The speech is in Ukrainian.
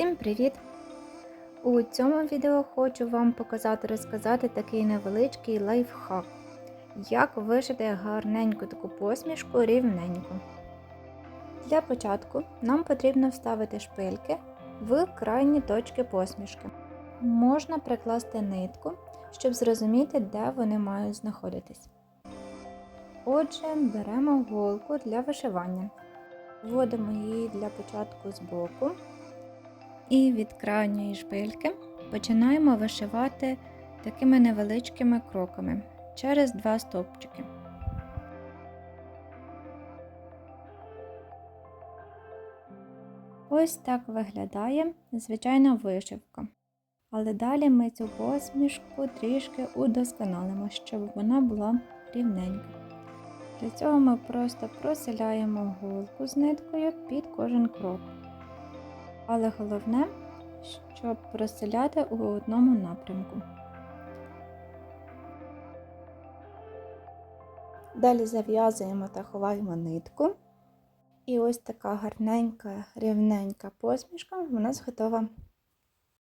Всім привіт! У цьому відео хочу вам показати розказати такий невеличкий лайфхак, як вишити гарненьку таку посмішку рівненьку. Для початку нам потрібно вставити шпильки в крайні точки посмішки. Можна прикласти нитку, щоб зрозуміти, де вони мають знаходитись. Отже, беремо голку для вишивання. Вводимо її для початку з боку. І від крайньої шпильки починаємо вишивати такими невеличкими кроками через два стовпчики. Ось так виглядає звичайна вишивка. Але далі ми цю посмішку трішки удосконалимо, щоб вона була рівненька. Для цього ми просто проселяємо голку з ниткою під кожен крок. Але головне, щоб розселяти у одному напрямку. Далі зав'язуємо та ховаємо нитку. І ось така гарненька, рівненька посмішка у нас готова.